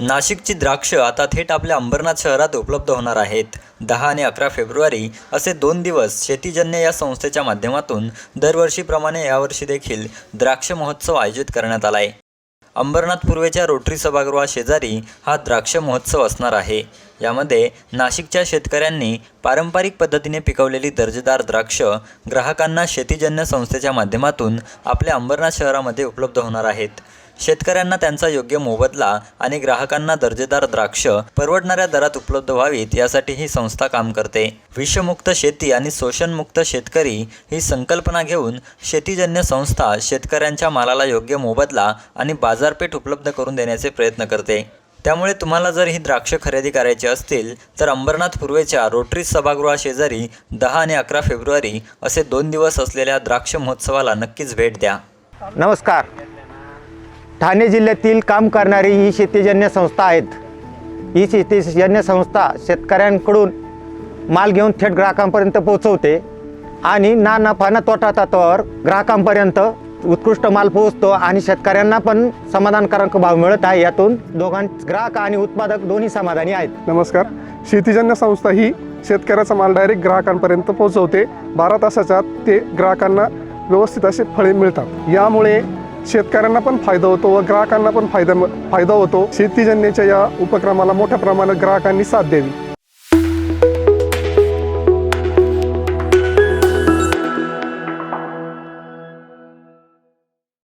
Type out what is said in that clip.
नाशिकची द्राक्ष आता थेट आपल्या अंबरनाथ शहरात उपलब्ध होणार आहेत. दहा आणि अकरा फेब्रुवारी असे दोन दिवस शेतीजन्य या संस्थेच्या माध्यमातून दरवर्षीप्रमाणे यावर्षी देखील द्राक्ष महोत्सव आयोजित करण्यात आला आहे अंबरनाथ पूर्वेच्या रोटरी सभागृहाशेजारी हा द्राक्ष महोत्सव असणार आहे. यामध्ये नाशिकच्या शेतकऱ्यांनी पारंपरिक पद्धतीने पिकवलेली दर्जेदार द्राक्ष ग्राहकांना शेतीजन्य संस्थेच्या माध्यमातून आपल्या अंबरनाथ शहरामध्ये उपलब्ध होणार आहेत. शेतकऱ्यांना त्यांचा योग्य मोबदला आणि ग्राहकांना दर्जेदार द्राक्ष परवडणाऱ्या दरात उपलब्ध व्हावीत यासाठी ही संस्था काम करते. विषमुक्त शेती आणि शोषणमुक्त शेतकरी ही संकल्पना घेऊन शेतीजन्य संस्था शेतकऱ्यांच्या मालाला योग्य मोबदला आणि बाजारपेठ उपलब्ध करून देण्याचे प्रयत्न करते. त्यामुळे तुम्हाला जर ही द्राक्ष खरेदी करायची असतील तर अंबरनाथ पूर्वेच्या रोटरी सभागृहाशेजारी दहा आणि अकरा फेब्रुवारी असे दोन दिवस असलेल्या द्राक्ष महोत्सवाला नक्कीच भेट द्या. नमस्कार. ठाणे जिल्ह्यातील काम करणारी ही शेतीजन्य संस्था आहेत. ही शेतीजन्य संस्था शेतकऱ्यांकडून माल घेऊन थेट ग्राहकांपर्यंत पोहोचवते आणि ना नफा ना तोटा तत्वावर ग्राहकांपर्यंत उत्कृष्ट माल पोहोचतो आणि शेतकऱ्यांना पण समाधानकारक भाव मिळत आहे. यातून दोघां ग्राहक आणि उत्पादक दोन्ही समाधानी आहेत. नमस्कार. शेतीजन्य संस्था ही शेतकऱ्याचा माल डायरेक्ट ग्राहकांपर्यंत पोहोचवते. बारा तासाच्या ते ग्राहकांना व्यवस्थित असे फळे मिळतात. यामुळे शेतकऱ्यांना पण फायदा होतो व ग्राहकांना पण फायदा फायदा होतो. शेतीजन्याच्या या उपक्रमाला मोठ्या प्रमाणात ग्राहकांनी साथ द्यावी.